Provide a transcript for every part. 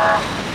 Bye.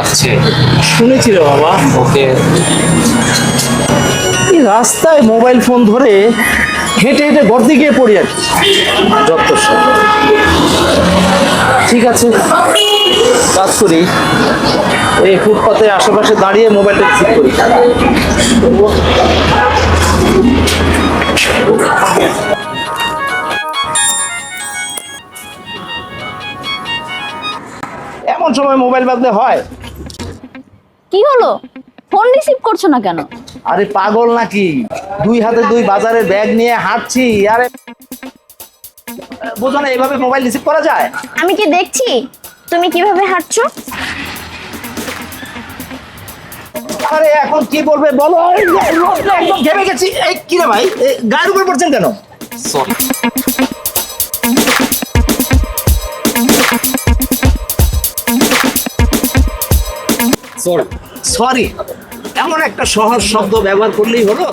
আসছে শুনেছি রে বাবা। ওকে। এই রাস্তায় মোবাইল ফোন ধরে হেঁটে হেঁটে গর্তে গিয়ে পড়ি আর যত। ঠিক আছে কাজ করি। এই ফুটপাতে আশেপাশে দাঁড়িয়ে মোবাইলটা ঠিক করি। এমন সময় মোবাইল বাদলে হয়। কি হলো? ফোন রিসিভ করছ না কেন? আরে পাগল নাকি? দুই হাতে দুই বাজারের ব্যাগ নিয়ে হাঁটছি আরে বোঝো না এভাবে মোবাইল রিসিভ করা যায়? আমি কি দেখছি? তুমি কীভাবে হাঁটছো? আরে এখন কি বলবে বলো? একদম ঘেমে গেছি। এই কি রে ভাই? গায়ের উপর পড়ছেন কেন? সরি সরি সরি এমন একটা সহজ শব্দ ব্যবহার করলেই হলো?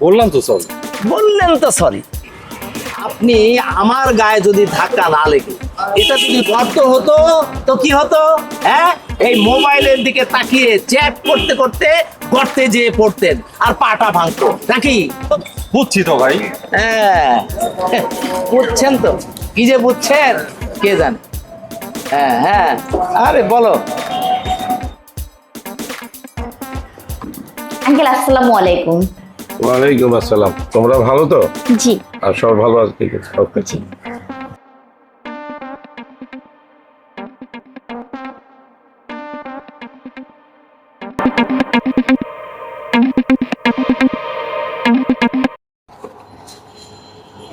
বললাম তো সরি বললেন তো সরি আপনি আমার গায়ে যদি ধাক্কা না লেগে এটা যদি গর্ত হতো তো কি হতো? হ্যাঁ? এই মোবাইলের দিকে তাকিয়ে চ্যাট করতে করতে গর্তে যেয়ে পড়তেন আর পাটা ভাঙতো নাকি? বুঝছি তো ভাই। হ্যাঁ। বুঝছেন তো? কি যে বুঝছেন? কে জানে? হ্যাঁ হ্যাঁ। আরে বলো। আঙ্কেল আসসালামু আলাইকুম। ওয়ালাইকুম আসসালাম। তোমরা ভালো তো? জি। আর সব ভালো আছে ঠিক আছে ওকে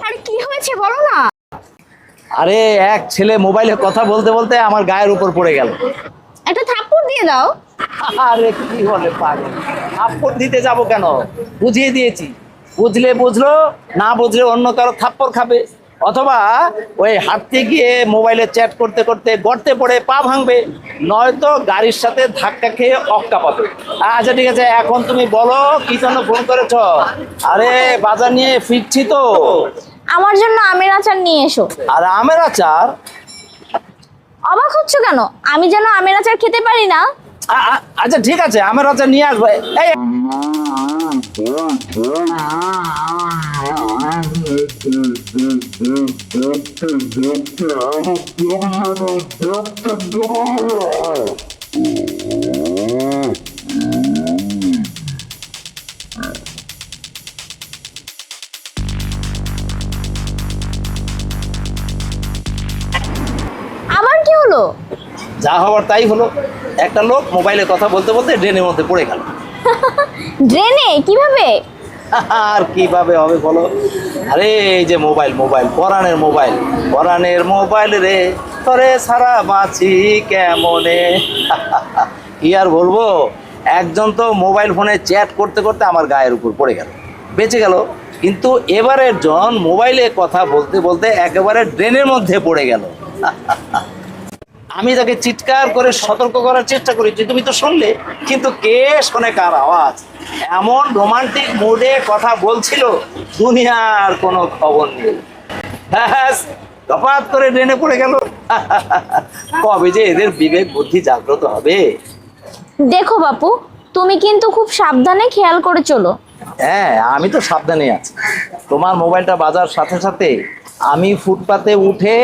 আরে কি হয়েছে বলো না? আরে এক ছেলে মোবাইলে কথা বলতে বলতে আমার গায়ের উপর পড়ে গেল। একটা থাপ্পড় দিয়ে দাও। আরে কি বলে পাগল? থাপ্পড় দিতে যাব কেন? বুঝিয়ে দিয়েছি। বুঝলে বুঝলো না বুঝলে অন্য কারও থাপ্পড় খাবে। অথবা ওই হাঁটতে গিয়ে মোবাইলে চ্যাট করতে করতে গর্তে পড়ে পা ভাঙবে নয়তো গাড়ির সাথে ধাক্কা খেয়ে অক্কা পাবে। আচ্ছা ঠিক আছে এখন তুমি বলো কি জন্য ফোন করেছ? আরে বাজার নিয়ে ফিরছি তো। আমার জন্য আমের আচার নিয়ে এসো। আর আমের আচার? অবাক হচ্ছ কেন? আমি যেন আমের আচার খেতে পারি না? আচ্ছা ঠিক আছে আমার আচার নিয়ে আসব। এই আবার কি হলো? যা হওয়ার তাই হলো। একটা লোক মোবাইলে কথা বলতে বলতে ড্রেনের মধ্যে পড়ে গেল। ড্রেনে? কীভাবে? আর কীভাবে হবে বলো? আরে এই যে মোবাইল মোবাইল পরাণের মোবাইল পরাণের মোবাইল রে তরে সারা বাঁচি কেমনে? কি আর বলব? একজন তো মোবাইল ফোনে চ্যাট করতে করতে আমার গায়ের উপর পড়ে গেল। বেঁচে গেল। কিন্তু এবারের জন মোবাইলে কথা বলতে বলতে একেবারে ড্রেনের মধ্যে পড়ে গেল। আমি তাকে চিৎকার করে সতর্ক করার চেষ্টা করি যে তুমি তো শুনলে কিন্তু কে শোনে কার আওয়াজ? এমন রোমান্টিক মুডে কথা বলছিল দুনিয়ার কোনো খবর নেই। তফাৎ করে ড্রেনে পড়ে গেল। কবে যে এদের বিবেক বুদ্ধি জাগ্রত হবে? দেখো বাপু তুমি কিন্তু খুব সাবধানে খেয়াল করে চলো। হ্যাঁ আমি তো সাবধানে আছি। তোমার মোবাইলটা বাজার সাথে সাথে আমি ফুটপাতে উঠে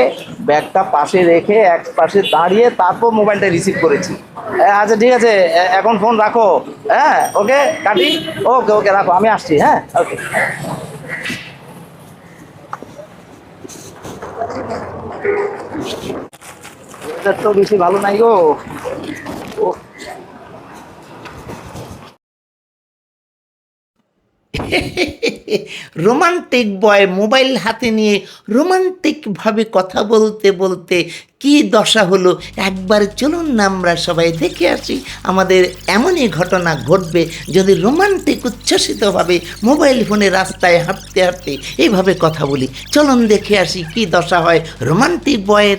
ব্যাগটা পাশে রেখে এক পাশে দাঁড়িয়ে তারপর মোবাইলটা রিসিভ করেছি। আচ্ছা ঠিক আছে এখন ফোন রাখো। হ্যাঁ ওকে কাটি? ওকে ওকে রাখো, আমি আসছি হ্যাঁ ওকে তো বেশি ভালো নাই গো। ও। রোমান্টিক বয় মোবাইল হাতে নিয়ে রোমান্টিকভাবে কথা বলতে বলতে কি দশা হলো? একবার চলুন না আমরা সবাই দেখে আসি। আমাদের এমনই ঘটনা ঘটবে যদি রোমান্টিক উচ্ছ্বসিতভাবে মোবাইল ফোনে রাস্তায় হাঁটতে হাঁটতে এইভাবে কথা বলি। চলুন দেখে আসি কি দশা হয় রোমান্টিক বয়ের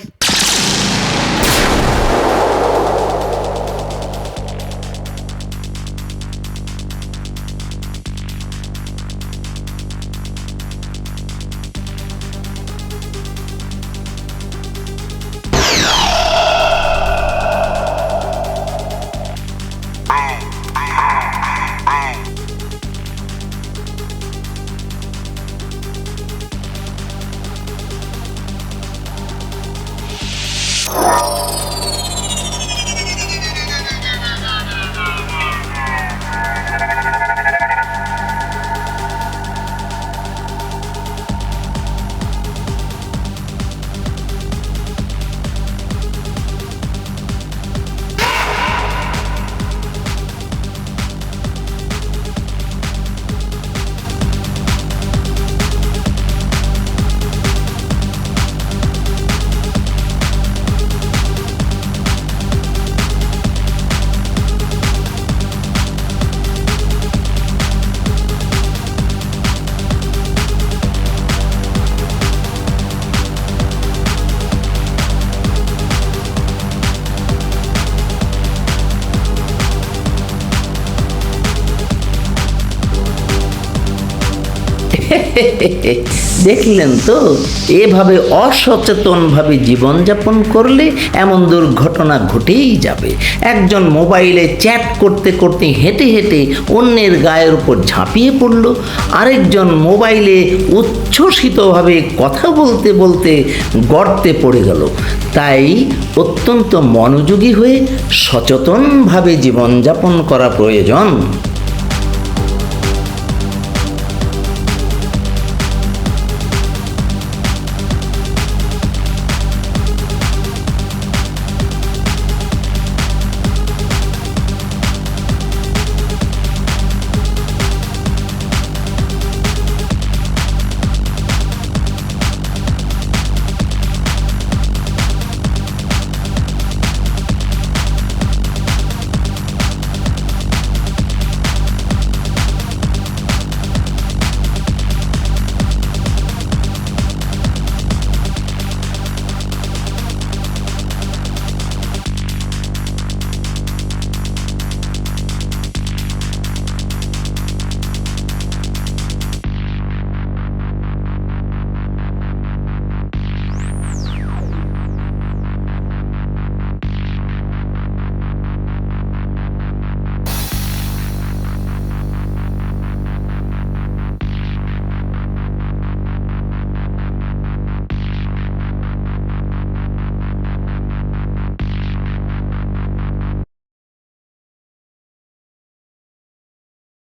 দেখলেন তো, এভাবে অসচেতনভাবে জীবনযাপন করলে এমন দুর্ঘটনা ঘটেই যাবে। একজন মোবাইলে চ্যাট করতে করতে হেঁটে হেঁটে অন্যের গায়ের উপর ঝাঁপিয়ে পড়ল। আরেকজন মোবাইলে উচ্ছ্বসিতভাবে কথা বলতে বলতে গর্তে পড়ে গেল। তাই অত্যন্ত মনোযোগী হয়ে সচেতনভাবে জীবনযাপন করা প্রয়োজন।